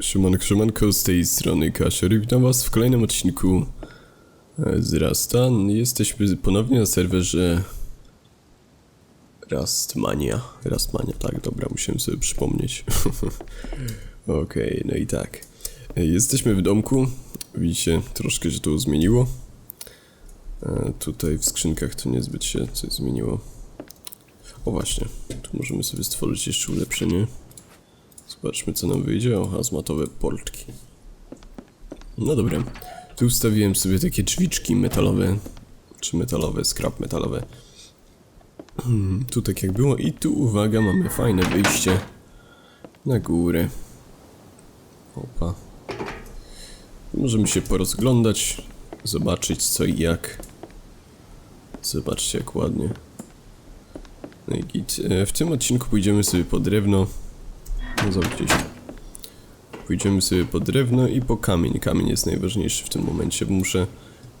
Szymanko, szymanko, z tej strony Kasior witam was w kolejnym odcinku e, z Rastan. Jesteśmy ponownie na serwerze Rastmania. Rastmania, tak, dobra, musiałem sobie przypomnieć. Okej, no i tak. E, Jesteśmy w domku. Widzicie, troszkę się tu zmieniło. E, Tutaj w skrzynkach to niezbyt się coś zmieniło. O właśnie, tu możemy sobie stworzyć jeszcze ulepszenie. Zobaczmy co nam wyjdzie. O, hazmatowe portki. No dobra. Tu ustawiłem sobie takie drzwiczki metalowe. Czy metalowe, skrap metalowe. Hmm, tu tak jak było. I tu, uwaga, mamy fajne wyjście. Na górę. Opa. Możemy się porozglądać. Zobaczyć co i jak. Zobaczcie jak ładnie. No. E, W tym odcinku pójdziemy sobie po drewno. Zobacz gdzieś. Pójdziemy sobie po drewno i po kamień. Kamień jest najważniejszy w tym momencie, bo muszę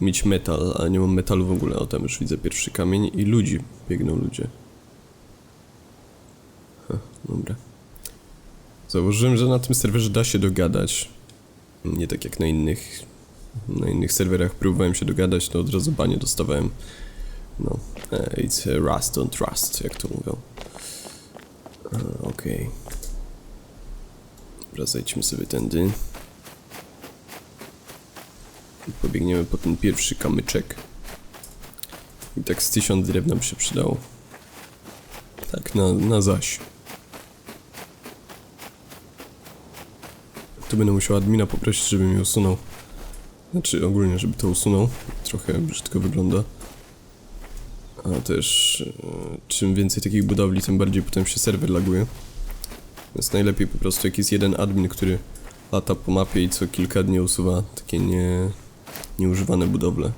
mieć metal, a nie mam metalu w ogóle. O, tam już widzę pierwszy kamień i ludzi. Biegną ludzie. Ha, dobra. Założyłem, że na tym serwerze da się dogadać. Nie tak jak na innych. Na innych serwerach próbowałem się dogadać, to od razu banie dostawałem. No, e, it's rust on trust, jak to mówią. E, Okej. Dobra, zejdźmy sobie tędy. I pobiegniemy po ten pierwszy kamyczek. I tak z tysiąc drewna by się przydało. Tak, na, na zaś. Tu będę musiał admina poprosić, żeby mi usunął. Znaczy ogólnie, żeby to usunął. Trochę brzydko wygląda. A też e, czym więcej takich budowli, tym bardziej potem się serwer laguje. Więc najlepiej po prostu jak jest jeden admin, który lata po mapie i co kilka dni usuwa takie nie, nieużywane budowle.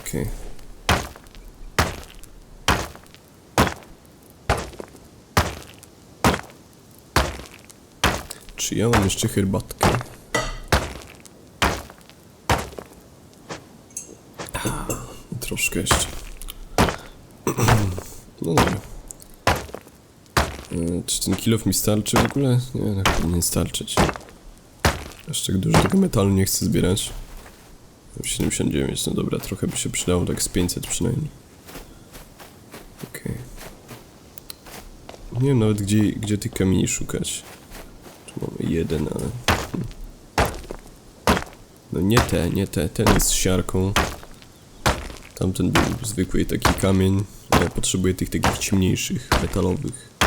Okej. Czy ja mam jeszcze herbatkę? Troszkę jeszcze. No dobra. Czy ten kilof mi starczy w ogóle? Nie, tak powinien starczyć. Tak dużo tego metalu nie chcę zbierać. Mam 79, no dobra, trochę by się przydało, tak z 500 przynajmniej. Okej. Nie wiem nawet gdzie, gdzie tych kamieni szukać. Tu mamy jeden, ale... hmm. No nie te, nie te, ten jest z siarką. Tamten był zwykły taki kamień. Ja potrzebuję tych takich ciemniejszych, metalowych.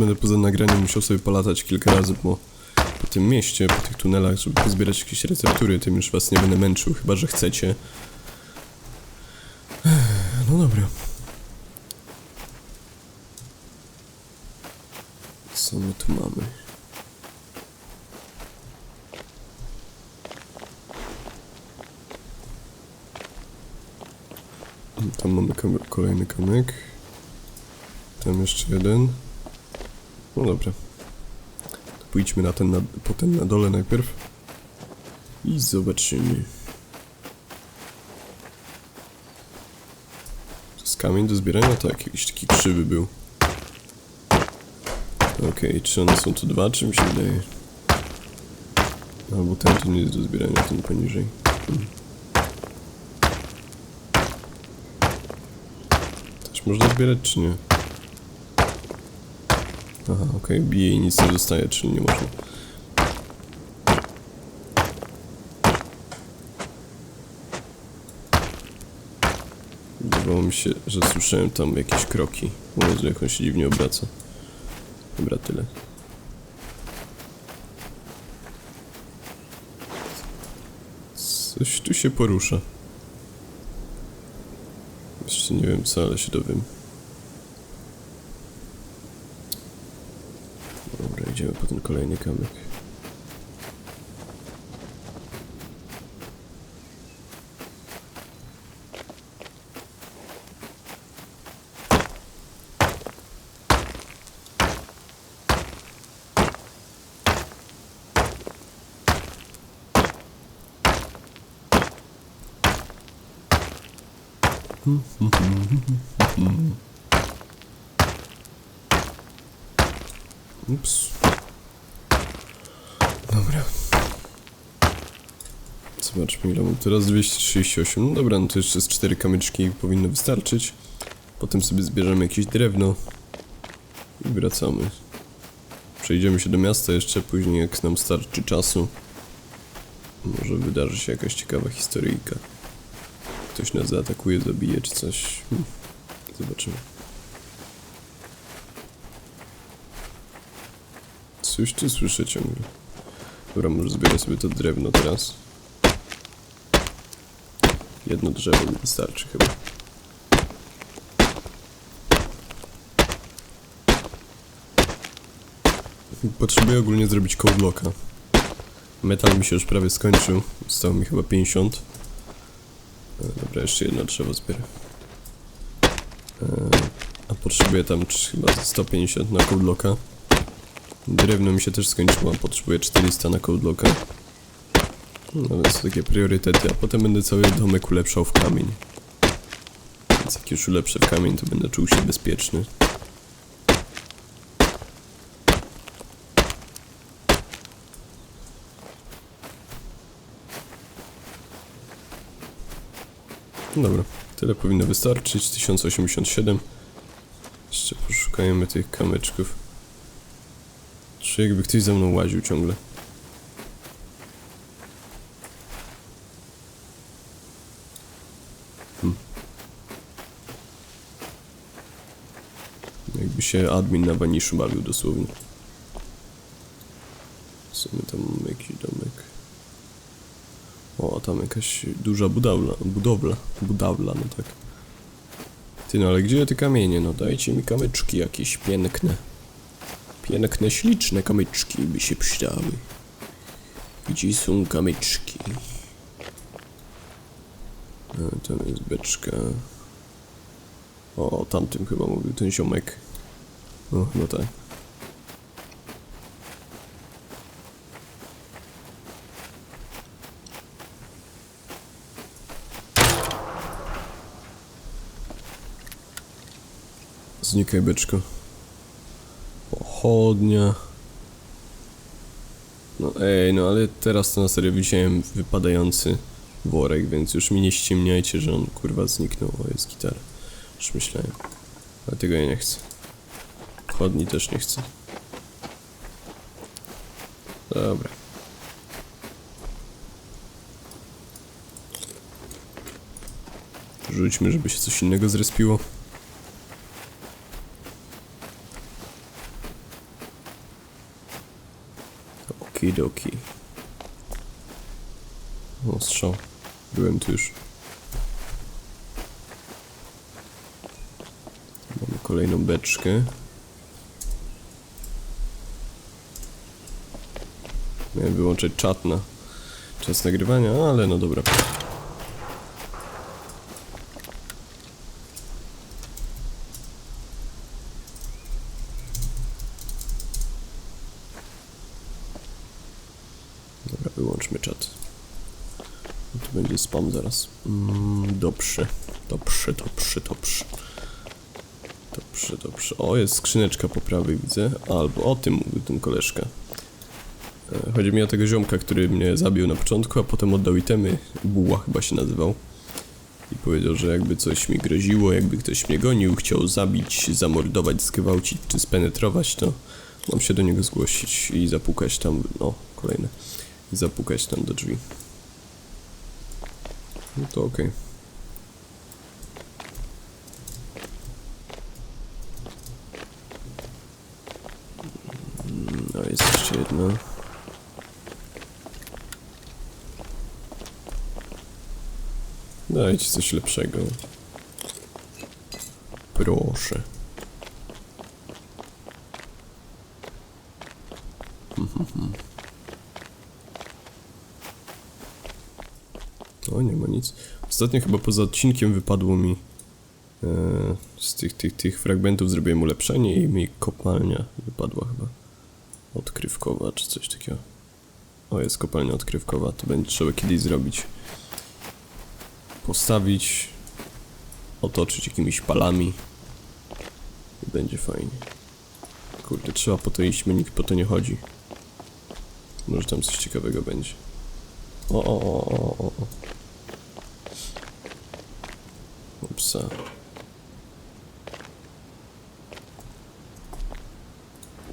Będę poza nagraniem musiał sobie polatać kilka razy po, po tym mieście, po tych tunelach, żeby pozbierać jakieś receptury. Tym już was nie będę męczył, chyba że chcecie. No dobra. Co my tu mamy? Tam mamy kolejny kamyk. Tam jeszcze jeden. No dobra. To pójdźmy na ten, na, potem na dole najpierw. I zobaczymy. To jest kamień do zbierania? Tak, jakiś taki krzywy był. Okej, czy one są tu dwa, czy mi się wydaje? Albo ten tu nie jest do zbierania, ten poniżej. Hmm. Też można zbierać, czy nie? Aha, okej, bije i nic nie dostaje, czyli nie można. Wydawało mi się, że słyszałem tam jakieś kroki. Jezu, jak on się dziwnie obraca. Dobra, tyle. Coś tu się porusza. Jeszcze nie wiem co, ale się dowiem. idziemy po ten kolejny kamyk. Ups. Zobaczmy ile mam teraz 238. No dobra, no to jeszcze z 4 kamyczki powinno wystarczyć. Potem sobie zbierzemy jakieś drewno i wracamy. Przejdziemy się do miasta jeszcze później, jak nam starczy czasu. Może wydarzy się jakaś ciekawa historyjka. Ktoś nas zaatakuje, zabije czy coś. Hmm. Zobaczymy. Coś tu słyszę ciągle. Dobra, może zbierę sobie to drewno teraz. Jedno drzewo mi wystarczy chyba. Potrzebuję ogólnie zrobić codelocka. Metal mi się już prawie skończył. Zostało mi chyba 50. E, Dobra, jeszcze jedno drzewo zbierę. E, A potrzebuję tam chyba 150 na codelocka. Drewno mi się też skończyło, potrzebuję 400 na codelocka. No to takie priorytety, a potem będę cały domek ulepszał w kamień. Więc jak już ulepszę w kamień, to będę czuł się bezpieczny. Dobra, tyle powinno wystarczyć. 1087. Jeszcze poszukajmy tych kamyczków. Czy jakby ktoś za mną łaził ciągle. Jakby się admin na baniszu bawił dosłownie. Co my tam mamy jakiś domek? O, a tam jakaś duża budowla, budowla, budowla, no tak. Ty, no ale gdzie te kamienie? No dajcie mi kamyczki jakieś piękne. Piękne, śliczne kamyczki by się przydały. Gdzie są kamyczki? A, tam jest beczka. O, o tamtym chyba mówił ten ziomek. No, no tak. Znikaj beczko. Pochodnia. No ej, no ale teraz to na serio widziałem wypadający worek, więc już mi nie ściemniajcie, że on kurwa zniknął. O, jest gitara. Już myślałem. Ale tego ja nie chcę. Chodni też nie chcę. Dobra. Rzućmy, żeby się coś innego zrespiło. Okidoki. O, strzał. Byłem tu już. Mamy kolejną beczkę. Miałem wyłączyć czat na czas nagrywania, ale no dobra. Dobra, wyłączmy czat. Tu będzie spam zaraz. Mm, dobrze, dobrze, dobrze, dobrze. Dobrze, dobrze. O, jest skrzyneczka po prawej, widzę. Albo o tym mówił ten koleżka. Chodzi mi o tego ziomka, który mnie zabił na początku, a potem oddał itemy. Buła chyba się nazywał. I powiedział, że jakby coś mi groziło, jakby ktoś mnie gonił, chciał zabić, zamordować, zgwałcić czy spenetrować, to mam się do niego zgłosić i zapukać tam, no, kolejne. I zapukać tam do drzwi. No to okej. Mm, No jest jeszcze jedna. Dajcie coś lepszego. Proszę. O, nie ma nic. Ostatnio chyba poza odcinkiem wypadło mi e, z tych, tych, tych fragmentów zrobiłem ulepszenie i mi kopalnia wypadła chyba. Odkrywkowa czy coś takiego. O, jest kopalnia odkrywkowa, to będzie trzeba kiedyś zrobić. Postawić, otoczyć jakimiś palami i będzie fajnie. Kurde, trzeba po to iść, nikt po to nie chodzi. Może tam coś ciekawego będzie. O, o, o, o, o. Upsa.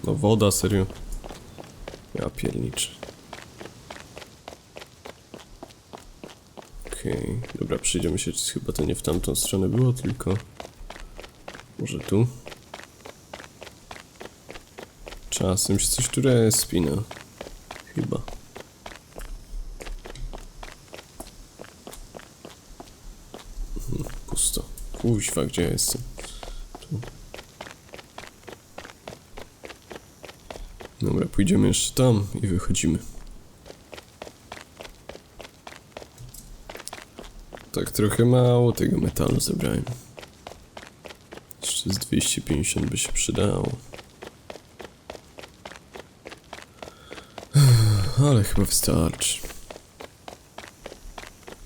No woda, serio. Ja pierniczę. Okej, dobra, przyjdziemy się, chyba to nie w tamtą stronę było, tylko... Może tu? Czasem się coś tu spina. Chyba. Mhm, Pusto. Kuźwa, gdzie ja jestem? Tu. Dobra, pójdziemy jeszcze tam i wychodzimy. Tak trochę mało tego metalu zebrałem. Jeszcze z 250 by się przydało. Ale chyba wystarczy.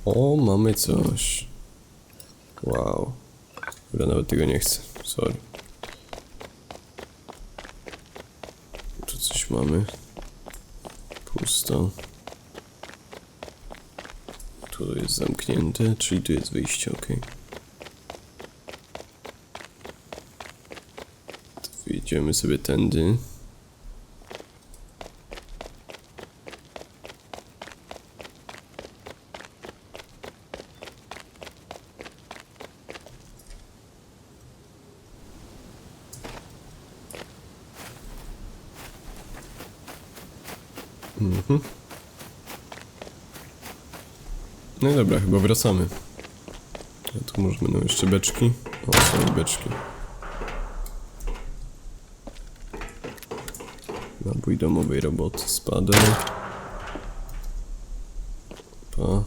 O, mamy coś. Wow. Dobra, nawet tego nie chcę. Sorry. Tu coś mamy. Pusto. Tu jest zamknięte, czyli tu jest wyjście, ok. Wyjdziemy sobie tędy. No dobra, chyba wracamy. Tu może będą jeszcze beczki. O, są beczki. Nabój domowej roboty spada. Pa.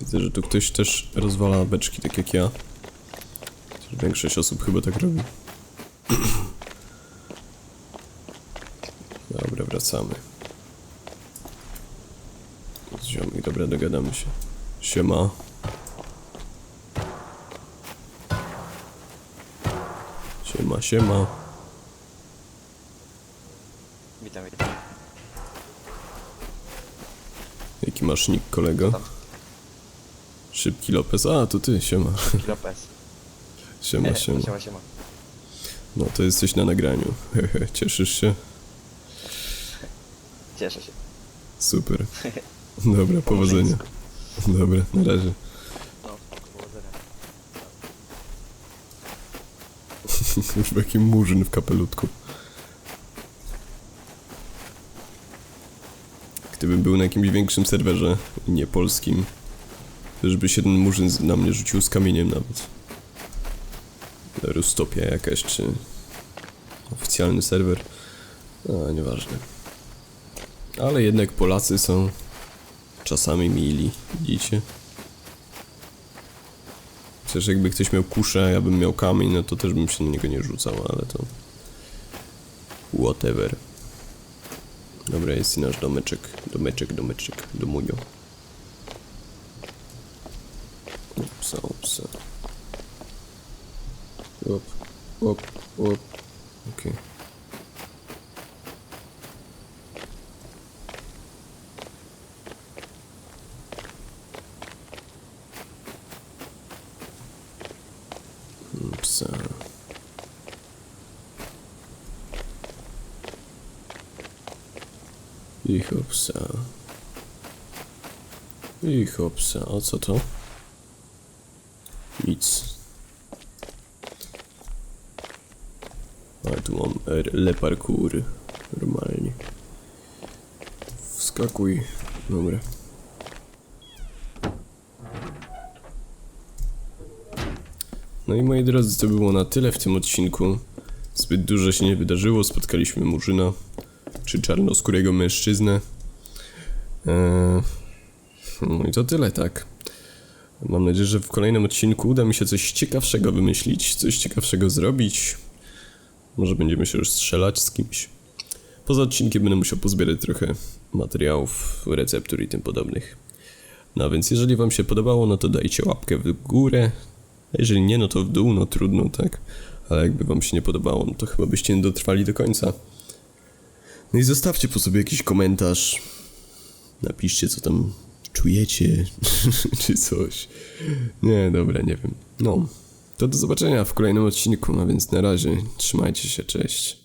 Widzę, że tu ktoś też rozwala beczki, tak jak ja. Większość osób chyba tak robi. Dobra, wracamy. Z ziomek, dobra, dogadamy się. Siema. Siema, siema. Witam, witam. Jaki masz nick, kolego? Szybki Lopez. A, to ty, siema. Lopez. Siema, siema. siema, siema. No, to jesteś na nagraniu. Cieszysz się? Cieszę się. Super. Dobra, powodzenia. Dobra, na razie. No, powodzenia. Już taki murzyn w kapelutku. Gdybym był na jakimś większym serwerze, nie polskim, już by się ten murzyn na mnie rzucił z kamieniem nawet. Rustopia jakaś, czy oficjalny serwer. A, nieważne. Ale jednak Polacy są czasami mili, widzicie? Przecież jakby ktoś miał kuszę, a ja bym miał kamień, no to też bym się na niego nie rzucał, ale to... Whatever. Dobra, jest i nasz domeczek. Domeczek, domeczek, domunio. Upsa, upsa. Op, op, op. Okej. Upsa. I hopsa. I hopsa. A co to? Nic. A tu mam le parkour. Normalnie. Wskakuj. Dobra. No i moi drodzy, to było na tyle w tym odcinku. Zbyt dużo się nie wydarzyło. Spotkaliśmy Murzyna, czy czarnoskórego mężczyznę. Eee, no i to tyle, tak. Mam nadzieję, że w kolejnym odcinku uda mi się coś ciekawszego wymyślić, coś ciekawszego zrobić. Może będziemy się już strzelać z kimś. Poza odcinkiem będę musiał pozbierać trochę materiałów, receptur i tym podobnych. No więc jeżeli wam się podobało, no to dajcie łapkę w górę. A jeżeli nie, no to w dół, no trudno, tak? Ale jakby wam się nie podobało, no to chyba byście nie dotrwali do końca. No i zostawcie po sobie jakiś komentarz. Napiszcie, co tam czujecie, czy coś. Nie, dobra, nie wiem. No, to do zobaczenia w kolejnym odcinku, a więc na razie, trzymajcie się, cześć.